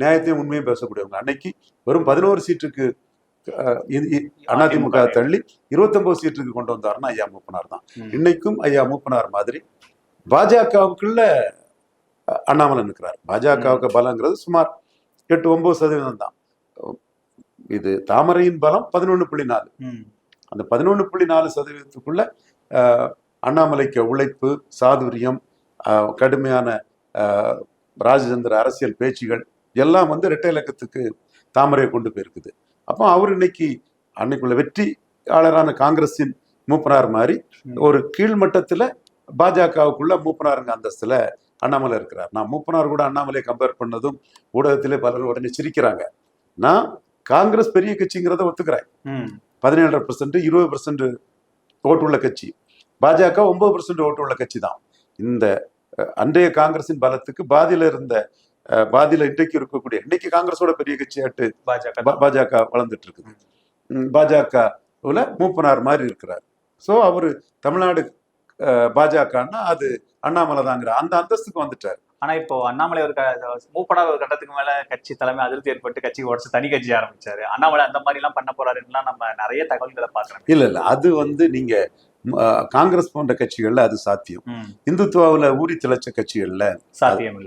நியாயத்தையும் உண்மையும் பேசக்கூடியவங்க. அன்னைக்கு வெறும் பதினோரு சீட்டுக்கு அதிமுக தள்ளி இருபத்தொன்பது சீட்டுக்கு கொண்டு வந்தாருன்னா ஐயா மூப்பனார் தான். இன்னைக்கும் ஐயா மூப்பனார் மாதிரி பாஜகவுக்குள்ள அண்ணாமலை நிற்கிறார் பாஜகவுக்கு பலங்கிறது சுமார் எட்டு ஒன்பது சதவீதம் தான். இது தாமரையின் பலம் பதினொன்று புள்ளி நாலு. அந்த பதினொன்று புள்ளி நாலு சதவீதத்துக்குள்ள அண்ணாமலைக்கு உழைப்பு சாதுரியம் கடுமையான ராஜதந்திர அரசியல் பேச்சுகள் எல்லாம் வந்து இரட்டை இலக்கத்துக்கு தாமரையை கொண்டு போயிருக்குது. அப்போ அவர் இன்னைக்கு அன்னைக்குள்ள வெற்றியாளரான காங்கிரஸின் மூப்பனார் மாதிரி. ஒரு கீழ்மட்டத்துல பாஜகவுக்குள்ள மூப்பனாருங்க அந்தஸ்துல அண்ணாமலை இருக்கிறார். நான் மூப்பனார் கூட அண்ணாமலை கம்பேர் பண்ணதும் ஊடகத்திலே பலர் உடனே சிரிக்கிறாங்க. நான் காங்கிரஸ் பெரிய கட்சிங்கிறத ஒத்துக்கிறேன். பதினேழரை பர்சன்ட் இருபது பர்சன்ட் ஓட்டுள்ள கட்சி. பாஜக ஒன்பது பர்சன்ட் ஓட்டுள்ள கட்சி தான். இந்த அன்றைய காங்கிரசின் பலத்துக்கு பாதியில இருந்த பாதியில இன்றைக்கு இருக்கக்கூடிய இன்னைக்கு காங்கிரஸோட பெரிய கட்சியாட்டு பாஜக பாஜக வளர்ந்துட்டு இருக்குது பாஜகவுல மூப்பனார் மாதிரி இருக்கிறார். ஸோ அவரு தமிழ்நாடு பாஜகன்னா அது அண்ணாமலை தாங்கிற அந்த அந்தஸ்துக்கு வந்துட்டார். ஆனா இப்போ அண்ணாமலை ஒரு மூப்பனார் ஒரு கட்டத்துக்கு மேல கட்சி தலைமை அதிருப்தி ஏற்பட்டு கட்சி உடச்சு தனி கட்சி ஆரம்பிச்சாரு. அண்ணாமலை அந்த மாதிரி எல்லாம் பண்ண போறாருன்னா நம்ம நிறைய தகவல்களை பாக்குறோம் இல்ல இல்ல. அது வந்து நீங்க காங்கிரஸ் போன்ற கட்சிகள்ல அது சாத்தியம். இந்துத்துவாவுல ஊறி திளைச்ச கட்சிகள்ல சாத்தியம் இல்ல